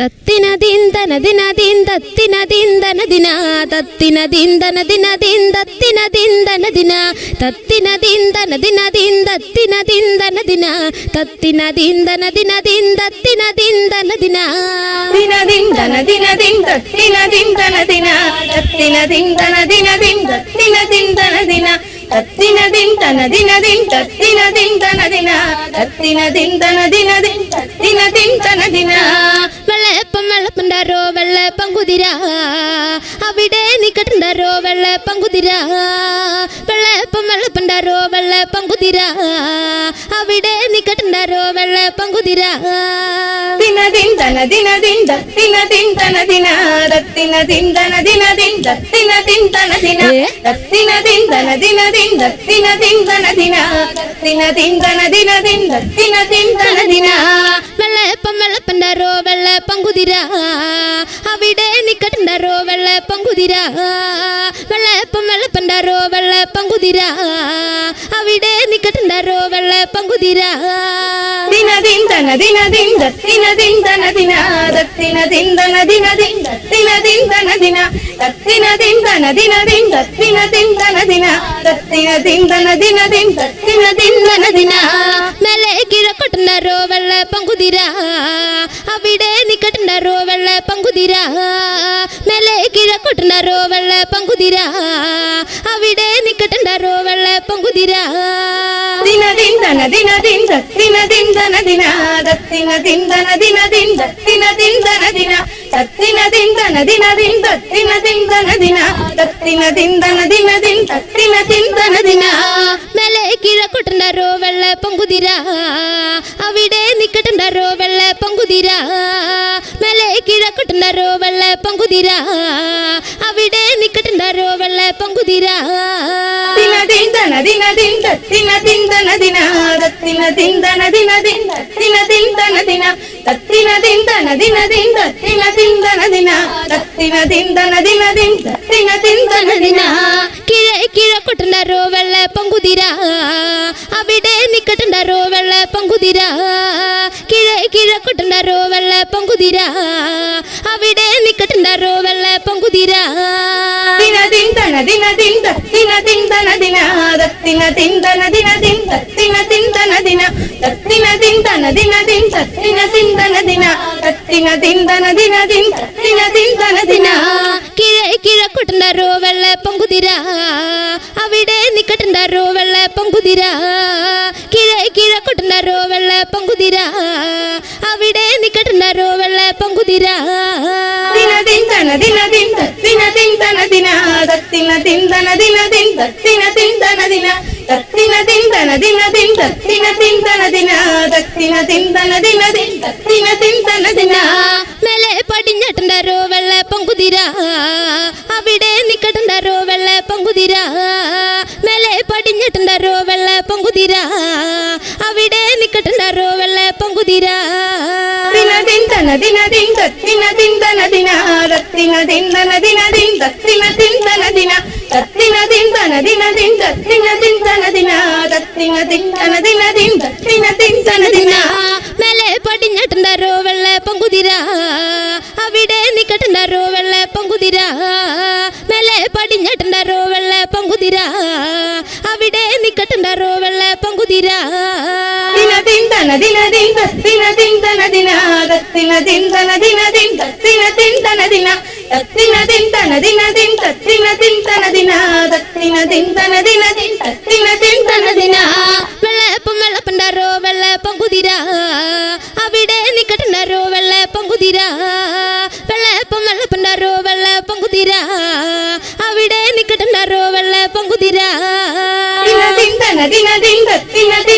തത്തിന ദിന്തന ദിന ദിൻ തത്തിന ദിന്തന ദിന തത്തിന ദിന്തന ദിന ദിൻ തത്തിന ദിന്തന ദിന തത്തിന ദിന്തന ദിന ദിൻ തത്തിന ദിന്തന ദിന തത്തിന ദിന്തന ദിന ദിൻ തത്തിന ദിന്തന ദിന ദിന ദിൻ ധന ദിന ദിൻ തത്തിന ദിൻ ധന ദിന തത്തിന ദിൻ ധന ദിന ദിൻ തത്തിന ദിൻ ധന ദിന തത്തിന ദിൻ ധന ദിന ദിൻ തത്തിന ദിൻ ധന ദിന തത്തിന ദിൻ ധന ദിന ദിൻ തത്തിന ദിൻ ധന ദിന വെള്ളയപ്പം വെള്ളപ്പുണ്ടാരോ വെള്ളയപ്പം കുതിര അവിടെ നിക്കട്ടുണ്ടാരോ വെള്ളയപ്പം കുതിര വെള്ളയപ്പം വെള്ളപ്പുണ്ടാരോ വെള്ളയപ്പം കുതിര അവിടെ നിക്കട്ടുണ്ടാരോ വെള്ളയപ്പം കുതിര ദിന ദിൻ ധന ദിന ദിൻ തത്തിന ദിൻ ധന ദിന തത്തിന ദിൻ ധന ദിന ദിൻ തത്തിന ദിൻ ധന ദിന ഏ? തത്തിന ദിൻ ധന ദിന ദിൻ തത്തിന ദിൻ ധന ദിന തത്തിന ദിൻ ധന ദിന ദിൻ തത്തിന ദിൻ ധന ദിന വെള്ളയപ്പം വെള്ളപ്പുണ്ടാരോ വെള്ളയപ്പം കുതിര അവിടെ നിക്കട്ടുണ്ടാരോ വെള്ളയപ്പം കുതിര വെള്ളയപ്പം വെള്ളപ്പുണ്ടാരോ വെള്ളയപ്പം കുതിര അവിടെ നിക്കട്ടുണ്ടാരോ വെള്ളയപ്പം കുതിര ദിന ദിൻ ധന ദിന ദിൻ തത്തിന ദിൻ ധന ദിന തത്തിന ദിൻ ധന ദിന ദിൻ തത്തിന ദിൻ ധന ദിന തത്തിന ദിൻ ധന ദിന ദിൻ തത്തിന ദിൻ ധന ദിന തത്തിന ദിൻ ധന ദിന ദിൻ തത്തിന ദിൻ ധന ദിന. മേലെ കിഴക്കൊട്ടുണ്ടാരോ പങ്കുതിര അവിടെ നിക്കട്ടുണ്ടാരോ വെള്ള പങ്കുതിര മേലെ കിഴക്കോട്ടുണ്ടാരോ വെള്ള പങ്കുതിര അവിടെ നിക്കട്ടുണ്ടാരോ വെള്ള പങ്കുതിര ദിന ദിന ദിന ദിന ദിന ദിന ദിന ദിന ദിന ദിന ദിന ദിന ദിന ദിന ദിന തത്തിന ധന ദിന ദിൻ തത്തിന ധന ദിന തത്തിന ധന ദിന ദിൻ തത്തിന ധന ദിന മേലെ കിഴക്കൊട്ടുണ്ടാരോ വെള്ളപ്പം കുതിര അവിടെ നിക്കട്ടുണ്ടാരോ വെള്ളപ്പം കുതിര മേലെ കിഴക്കൊട്ടുണ്ടാരോ വെള്ളപ്പം കുതിര അവിടെ നിക്കട്ടുണ്ടാരോ വെള്ളപ്പം കുതിര ദിന ദിൻ ധന വെള്ളപ്പം കുതിര അവിടെ നിക്കട്ടുണ്ടാരോ വെള്ളപ്പം കുതിര കിഴ കിഴക്കൊട്ടുണ്ടാരോ വെള്ളപ്പം കുതിര അവിടെ നിക്കട്ടുണ്ടാരോ വെള്ളപ്പം കുതിര ദിന ദിന കിഴ കിഴക്കൊട്ടുണ്ടാരോ വെള്ളപ്പം കുതിര. അവിടെ നിക്കട്ടുണ്ടാരോ വെള്ളപ്പം കുതിര. കിഴ കിഴക്കൊട്ടുണ്ടാരോ വെള്ളപ്പം കുതിര. അവിടെ നിക്കട്ടുണ്ടാരോ വെള്ളപ്പം കുതിര. ദിന ദിൻ ധന ദിന ദിൻ തത്തിന ദിൻ ധന ദിന തത്തിന ദിൻ ധന ദിന ദിൻ തത്തിന ദിൻ ധന ദിന തത്തിന ദിൻ ധന ദിന ദിൻ തത്തിന ദിൻ ധന ദിന തത്തിന ദിൻ ധന ദിന ദിൻ തത്തിന ദിൻ ധന ദിന മേലെ പടിഞ്ഞിട്ടുണ്ടാരോ വെള്ളപ്പം കുതിര അവിടെ നിക്കട്ടുണ്ടാരോ വെള്ളപ്പം കുതിര മേലെ പടിഞ്ഞിട്ടുണ്ടാരോ വെള്ളപ്പം കുതിര അവിടെ നിക്കട്ടുണ്ടാരോ വെള്ളപ്പം കുതിര ദിന മേലെ പടിഞ്ഞട്ടുണ്ടാരോ വെള്ളപ്പം കുതിര അവിടെ നിക്കട്ടുണ്ടാരോ വെള്ളപ്പം കുതിര ദിൻ ധന ദിന ദിൻ തത്തിന ദിൻ ധന ദിന തത്തിന ദിൻ ധന ദിന ദിൻ തത്തിന ദിൻ ധന ദിന തത്തിന ദിൻ ധന ദിന ദിൻ തത്തിന ദിൻ ധന ദിന വെള്ളപ്പം വെള്ളപ്പുണ്ടാരോ വെള്ളപ്പം കുതിര അവിടെ നിക്കട്ടുണ്ടാരോ വെള്ളപ്പം കുതിര വെള്ളപ്പം വെള്ളപ്പുണ്ടാരോ വെള്ളപ്പം കുതിര അവിടെ നിക്കട്ടുണ്ടാരോ വെള്ളപ്പം കുതിര ദിന ദിൻ ധന ദിന ദിൻ തത്തിന ദിൻ ധന ദിന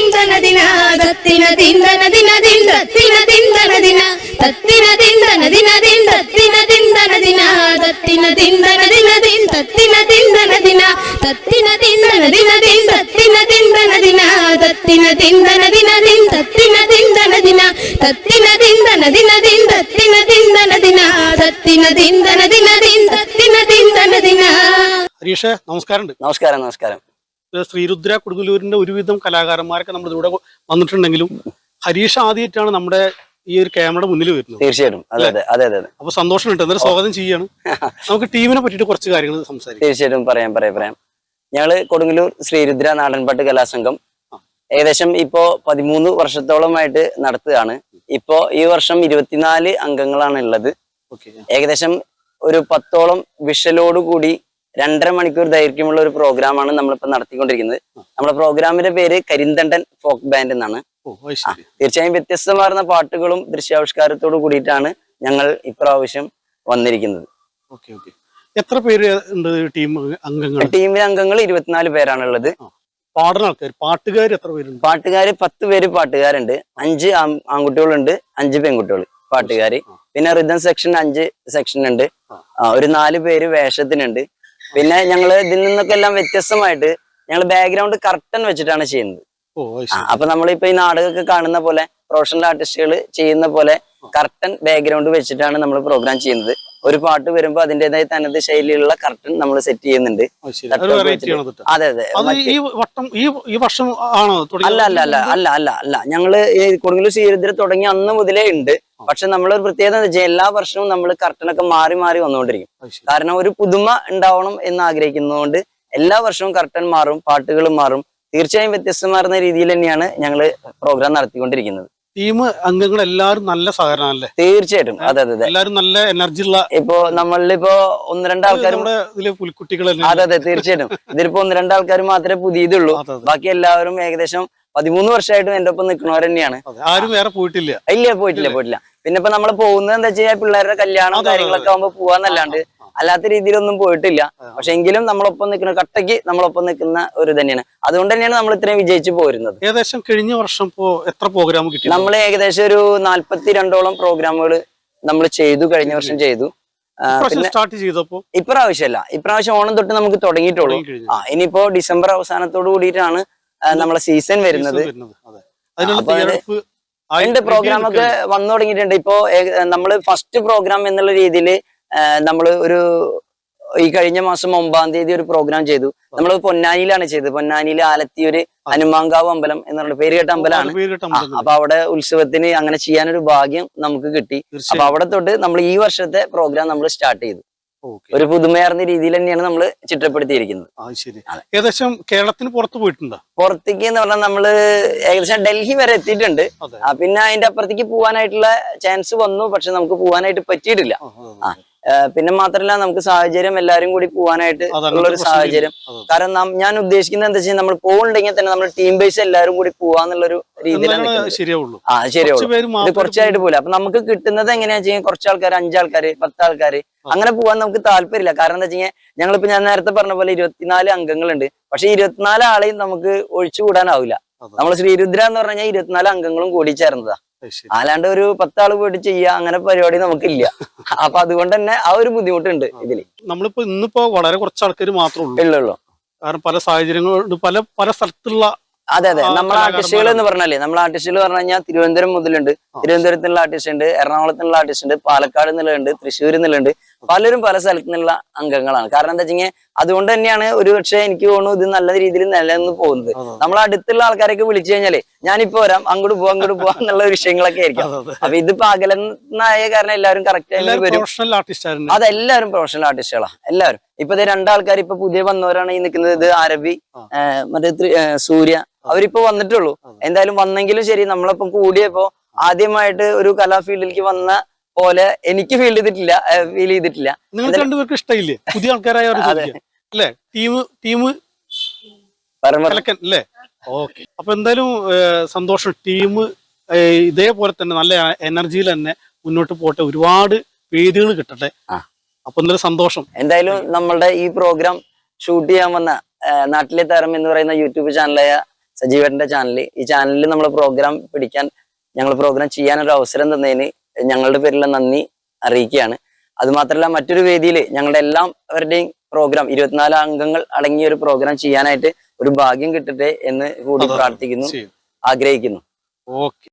ധന ദിന ദിൻ തത്തിന ദിൻ ധന ദിന തത്തിന ദിൻ ധന ദിന ദിൻ തത്തിന ദിൻ ധന ദിന തത്തിന ദിൻ ധന ദിന ദിൻ തത്തിന ദിൻ ധന ദിന തത്തിന ദിൻ ധന ദിന ദിൻ തത്തിന ദിൻ ധന ദിന തത്തിന ദിൻ ധന ദിന ദിൻ തത്തിന ദിൻ ദിന തത്തിന ദിൻ ദിന ദിൻ തത്തിന ദിൻ ദിന ഹരീഷ് നമസ്കാരം നമസ്കാരം നമസ്കാരം ശ്രീരുദ്ര കൊടുങ്ങല്ലൂരിന്റെ ഒരുവിധം കലാകാരന്മാരൊക്കെ നമ്മുടെ ഇവിടെ വന്നിട്ടുണ്ടെങ്കിലും ഹരീഷ് ആദ്യമായിട്ടാണ് നമ്മുടെ ഈ ഒരു ക്യാമറയുടെ മുന്നിൽ വരുന്നത്. തീർച്ചയായിട്ടും. അതെ അതെ അതെ അതെ. അപ്പൊ സന്തോഷമുണ്ട്. എന്നാലും സ്വാഗതം ചെയ്യാണ്. നമുക്ക് ടീമിനെ പറ്റിയിട്ട് കുറച്ച് കാര്യങ്ങൾ സംസാരിക്കാം. തീർച്ചയായിട്ടും പറയാം പറയാം പറയാം. ഞങ്ങൾ കൊടുങ്ങല്ലൂർ ശ്രീരുദ്ര നാടൻപാട്ട് കലാസംഘം ഏകദേശം ഇപ്പോ പതിമൂന്ന് വർഷത്തോളമായിട്ട് നടത്തുകയാണ്. ഇപ്പോ ഈ വർഷം ഇരുപത്തിനാല് അംഗങ്ങളാണ് ഉള്ളത്. ഏകദേശം ഒരു പത്തോളം വിഷലോട് കൂടി രണ്ടര മണിക്കൂർ ദൈർഘ്യമുള്ള ഒരു പ്രോഗ്രാം പ്രോഗ്രാമാണ് നമ്മളിപ്പോ നടത്തിക്കൊണ്ടിരിക്കുന്നത്. നമ്മുടെ പ്രോഗ്രാമിന്റെ പേര് കരിന്തണ്ടൻ ഫോക്ക് ബാൻഡ് എന്നാണ്. തീർച്ചയായും വ്യത്യസ്തമാർന്ന പാട്ടുകളും ദൃശ്യാവിഷ്കാരത്തോട് കൂടിയിട്ടാണ് ഞങ്ങൾ ഇപ്രാവശ്യം വന്നിരിക്കുന്നത്. എത്ര പേര് ഉണ്ട് ടീം അംഗങ്ങൾ? ടീമിലെ അംഗങ്ങൾ ഇരുപത്തിനാല് പേരാണുള്ളത് പാടുന്ന ആൾക്കാർ പാട്ടുകാർ എത്ര പേരുണ്ട്? പാട്ടുകാര് പത്ത് പേര് പാട്ടുകാരുണ്ട്. അഞ്ച് ആൺ- ആൺകുട്ടികളുണ്ട് അഞ്ച് പെൺകുട്ടികൾ പാട്ടുകാര്. പിന്നെ റിതം സെക്ഷൻ അഞ്ച് സെക്ഷൻ ഉണ്ട്. ഒരു നാല് പേര് വേഷത്തിനുണ്ട്. പിന്നെ ഞങ്ങൾ ഇതിൽ നിന്നൊക്കെ എല്ലാം വ്യത്യസ്തമായിട്ട് ഞങ്ങൾ ബാക്ക്ഗ്രൗണ്ട് കർട്ടൻ വെച്ചിട്ടാണ് ചെയ്യുന്നത്. അപ്പൊ നമ്മളിപ്പോ ഈ നാടകമൊക്കെ കാണുന്ന പോലെ പ്രൊഫഷണൽ ആർട്ടിസ്റ്റുകൾ ചെയ്യുന്ന പോലെ കർട്ടൻ ബാക്ക്ഗ്രൗണ്ട് വെച്ചിട്ടാണ് നമ്മൾ പ്രോഗ്രാം ചെയ്യുന്നത്. ഒരു പാട്ട് വരുമ്പോ അതിന്റേതായ തനത് ശൈലിയിലുള്ള കർട്ടൻ നമ്മൾ സെറ്റ് ചെയ്യുന്നുണ്ട്. അത് അതെ ഈ വട്ടം ഈ ഈ വർഷം ആണോ അല്ല അല്ല അല്ല അല്ല അല്ല അല്ല. ഞങ്ങൾ ഈ കൊടുങ്ങല്ലൂർ ശ്രീരുദ്ര തുടങ്ങി അന്ന് മുതലേ ഉണ്ട്. പക്ഷെ നമ്മൾ ഒരു പ്രത്യേകത എന്ന് വെച്ചാൽ എല്ലാ വർഷവും നമ്മൾ കർട്ടനൊക്കെ മാറി മാറി വന്നുകൊണ്ടിരിക്കും. കാരണം ഒരു പുതുമ ഉണ്ടാവണം എന്ന് ആഗ്രഹിക്കുന്നതുകൊണ്ട് എല്ലാ വർഷവും കർട്ടൻ മാറും പാട്ടുകൾ മാറും. തീർച്ചയായും വ്യത്യസ്തമാർന്ന രീതിയിൽ തന്നെയാണ് ഞങ്ങൾ പ്രോഗ്രാം നടത്തിക്കൊണ്ടിരിക്കുന്നത്. ടീം അംഗങ്ങൾ എല്ലാവരും നല്ല സഹകരണമല്ലേ തീർച്ചയായിട്ടും. അതെ അതെ അതെ. എല്ലാവരും നല്ല എനർജി ഉള്ള ഇപ്പോ നമ്മളിപ്പോ ഒന്ന് രണ്ട് ആൾക്കാരും നമ്മുടെ ഇതിലെ പുലിക്കുട്ടികൾ അതെ അതെ തീർച്ചയായിട്ടും. ഇതിലിപ്പോ ഒന്ന് രണ്ട് ആൾക്കാർ മാത്രമേ പുതിയതുള്ളൂ. ബാക്കി എല്ലാവരും ഏകദേശം പതിമൂന്ന് വർഷമായിട്ടും എന്റെ ഒപ്പം നിൽക്കുന്നവർ തന്നെയാണ് ആരും വേറെ പോയിട്ടില്ല. ഇല്ല പോയിട്ടില്ല പോയിട്ടില്ല. പിന്നെ ഇപ്പൊ നമ്മൾ പോകുന്നത് എന്താ വെച്ചാൽ പിള്ളേരുടെ കല്യാണം കാര്യങ്ങളൊക്കെ ആകുമ്പോ പോവാന്നല്ലാണ്ട് അല്ലാത്ത രീതിയിലൊന്നും പോയിട്ടില്ല. പക്ഷെ എങ്കിലും നമ്മളൊപ്പം നിൽക്കുന്ന കട്ടയ്ക്ക് നമ്മളൊപ്പം നിൽക്കുന്ന ഒരു തന്നെയാണ് അതുകൊണ്ട് തന്നെയാണ് നമ്മൾ ഇത്രയും വിജയിച്ച് പോരുന്നത്. ഏകദേശം കഴിഞ്ഞ വർഷം ഇപ്പോ എത്ര പ്രോഗ്രാം കിട്ടി? നമ്മൾ ഏകദേശം ഒരു നാല്പത്തി രണ്ടോളം പ്രോഗ്രാമുകൾ നമ്മൾ ചെയ്തു കഴിഞ്ഞ വർഷം ചെയ്തു. സ്റ്റാർട്ട് ചെയ്തപ്പോ ഇപ്രാവശ്യമല്ല. ഇപ്രാവശ്യം ഓണം തൊട്ട് നമുക്ക് തുടങ്ങിയിട്ടുള്ളൂ. ആ ഇനിയിപ്പോ ഡിസംബർ അവസാനത്തോട് കൂടിയിട്ടാണ് നമ്മളെ സീസൺ വരുന്നത്. ഉണ്ട് പ്രോഗ്രാം ഒക്കെ വന്നു തുടങ്ങിയിട്ടുണ്ട്. ഇപ്പോ നമ്മൾ ഫസ്റ്റ് പ്രോഗ്രാം എന്നുള്ള രീതിയിൽ നമ്മൾ ഒരു ഈ കഴിഞ്ഞ മാസം ഒമ്പതാം തീയതി ഒരു പ്രോഗ്രാം ചെയ്തു. നമ്മൾ പൊന്നാനിയിലാണ് ചെയ്തത്. പൊന്നാനിയിൽ ആലത്തിയൊരു ഹനുമാങ്കാവ് അമ്പലം എന്നുള്ള പേര് കേട്ട അമ്പലമാണ്. അപ്പൊ അവിടെ ഉത്സവത്തിന് അങ്ങനെ ചെയ്യാനൊരു ഭാഗ്യം നമുക്ക് കിട്ടി. അപ്പൊ അവിടെ തൊട്ട് നമ്മൾ ഈ വർഷത്തെ പ്രോഗ്രാം നമ്മൾ സ്റ്റാർട്ട് ചെയ്തു. ഒരു പുതുമയാർന്ന രീതിയിൽ തന്നെയാണ് നമ്മൾ ചിട്ടപ്പെടുത്തിയിരിക്കുന്നത്. ഏകദേശം കേരളത്തിന് പുറത്ത് പോയിട്ടുണ്ടോ? പുറത്തേക്ക് എന്ന് പറഞ്ഞാൽ നമ്മൾ ഏകദേശം ഡൽഹി വരെ എത്തിയിട്ടുണ്ട്. പിന്നെ അതിന്റെ അപ്പുറത്തേക്ക് പോവാനായിട്ടുള്ള ചാൻസ് വന്നു. പക്ഷെ നമുക്ക് പോവാനായിട്ട് പറ്റിയിട്ടില്ല. പിന്നെ മാത്രല്ല നമുക്ക് സാഹചര്യം എല്ലാരും കൂടി പോവാനായിട്ട് ഉള്ളൊരു ഉള്ള ഒരു പ്രശ്നം സാഹചര്യം. കാരണം ഞാൻ ഉദ്ദേശിക്കുന്നത് എന്താ വെച്ചാൽ നമ്മൾ പോകുന്നുണ്ടെങ്കിൽ തന്നെ നമ്മൾ ടീം ബേസ് എല്ലാരും കൂടി പോവാന്നുള്ളൊരു രീതിയിലാണ്. ശരിയാവുള്ളൂ. ആ ശരിയുള്ളൂ ഇത് കുറച്ചായിട്ട് പോലെ അപ്പൊ നമുക്ക് കിട്ടുന്നത് എങ്ങനെയാ വെച്ചാൽ കുറച്ച് ആൾക്കാർ അഞ്ചാൾക്കാര് പത്താൾക്കാര് അങ്ങനെ പോവാൻ നമുക്ക് താല്പര്യമില്ല. കാരണം എന്താ വെച്ചാൽ ഞങ്ങളിപ്പോ ഞാൻ നേരത്തെ പറഞ്ഞ പോലെ ഇരുപത്തിനാല് അംഗങ്ങളുണ്ട്. പക്ഷെ ഇരുപത്തിനാല് ആളെയും നമുക്ക് ഒഴിച്ചുകൂടാനാവില്ല. നമ്മൾ ശ്രീരുദ്ര എന്ന് പറഞ്ഞാൽ ഇരുപത്തിനാല് അംഗങ്ങളും കൂടി ചേർന്നതാ. അല്ലാണ്ട് ഒരു പത്താൾ പോയിട്ട് ചെയ്യാ അങ്ങനെ പരിപാടി നമുക്കില്ല. അപ്പൊ അതുകൊണ്ട് തന്നെ ആ ഒരു ബുദ്ധിമുട്ടുണ്ട് ഇതിൽ. നമ്മളിപ്പോ ഇന്നിപ്പോ വളരെ കുറച്ച് ആൾക്കാർ മാത്രമേ ഉള്ളൂ കാരണം പല സാഹചര്യങ്ങളുണ്ട് പല പല സ്ഥലത്തുള്ള അതെ അതെ. നമ്മളെ നമ്മൾ ആർട്ടിസ്റ്റുകൾ എന്ന് പറഞ്ഞാലേ നമ്മൾ ആർട്ടിസ്റ്റുകൾ പറഞ്ഞു കഴിഞ്ഞാൽ തിരുവനന്തപുരം മുതലുണ്ട്. തിരുവനന്തപുരത്തുള്ള ആർട്ടിസ്റ്റ് ഉണ്ട് എറണാകുളത്തുള്ള ആർട്ടിസ്റ്റ് ഉണ്ട് പാലക്കാട് നിന്നുണ്ട് തൃശ്ശൂർ നിന്നുണ്ട് പലരും പല സ്ഥലത്തു നിന്നുള്ള അംഗങ്ങളാണ്. കാരണം എന്താ വെച്ചാൽ അതുകൊണ്ട് തന്നെയാണ് ഒരു പക്ഷേ എനിക്ക് തോന്നുന്നു ഇത് നല്ല രീതിയിൽ നിലനിന്ന് പോകുന്നത്. നമ്മൾ അടുത്തുള്ള ആൾക്കാരൊക്കെ വിളിച്ചു കഴിഞ്ഞാൽ ഞാനിപ്പോ വരാം അങ്ങോട്ട് പോവാം അങ്ങോട്ട് പോവാം എന്നുള്ള വിഷയങ്ങളൊക്കെ ആയിരിക്കും. അതെ, അതെ. അപ്പൊ ഇതിപ്പോ അകലെന്നായ കാരണം എല്ലാവരും കറക്റ്റ് ടൈമിൽ എല്ലാവരും വരും. പ്രൊഫഷണൽ ആർട്ടിസ്റ്റ് അതെല്ലാവരും പ്രൊഫഷണൽ ആർട്ടിസ്റ്റുകളാ എല്ലാവരും. ഇപ്പൊ രണ്ടാൾക്കാർ ഇപ്പൊ പുതിയ വന്നവരാണ് ഈ നിൽക്കുന്നത്. ഇത് അരബി മറ്റേ സൂര്യ. അവരിപ്പോ വന്നിട്ടുള്ളൂ. എന്തായാലും വന്നെങ്കിലും ശരി നമ്മളിപ്പം കൂടിയപ്പോ ആദ്യമായിട്ട് ഒരു കലാ ഫീൽഡിലേക്ക് വന്ന പോലെ എനിക്ക് ഫീൽ ചെയ്തിട്ടില്ല ഫീൽ ചെയ്തിട്ടില്ല. നിങ്ങൾക്ക് രണ്ടുപേർക്ക് ഇഷ്ടമില്ലേ പുതിയ ആൾക്കാരായ അല്ലേ? ടീം ടീം അല്ലേ? ഓക്കെ. അപ്പൊ എന്തായാലും സന്തോഷം. ടീം ഇതേപോലെ തന്നെ നല്ല എനർജിയിൽ തന്നെ മുന്നോട്ട് പോട്ടെ ഒരുപാട് വേദികൾ കിട്ടട്ടെ. അപ്പൊ എന്തായാലും സന്തോഷം. എന്തായാലും നമ്മളുടെ ഈ പ്രോഗ്രാം ഷൂട്ട് ചെയ്യാൻ വന്ന നാട്ടിലെ താരം എന്ന് പറയുന്ന യൂട്യൂബ് ചാനലായ സജീവേട്ടന്റെ ചാനൽ ഈ ചാനലിൽ നമ്മൾ പ്രോഗ്രാം പിടിക്കാൻ ഞങ്ങൾ പ്രോഗ്രാം ചെയ്യാൻ ഒരു അവസരം തന്നതിന് ഞങ്ങളുടെ പേരിലെ നന്ദി അറിയിക്കുകയാണ്. അത് മാത്രമല്ല മറ്റൊരു വേദിയിൽ ഞങ്ങളുടെ എല്ലാവരുടെയും പ്രോഗ്രാം ഇരുപത്തിനാല് അംഗങ്ങൾ അടങ്ങിയ ഒരു പ്രോഗ്രാം ചെയ്യാനായിട്ട് ഒരു ഭാഗ്യം കിട്ടട്ടെ എന്ന് കൂടി. പ്രാർത്ഥിക്കുന്നു ആഗ്രഹിക്കുന്നു. ഓക്കെ.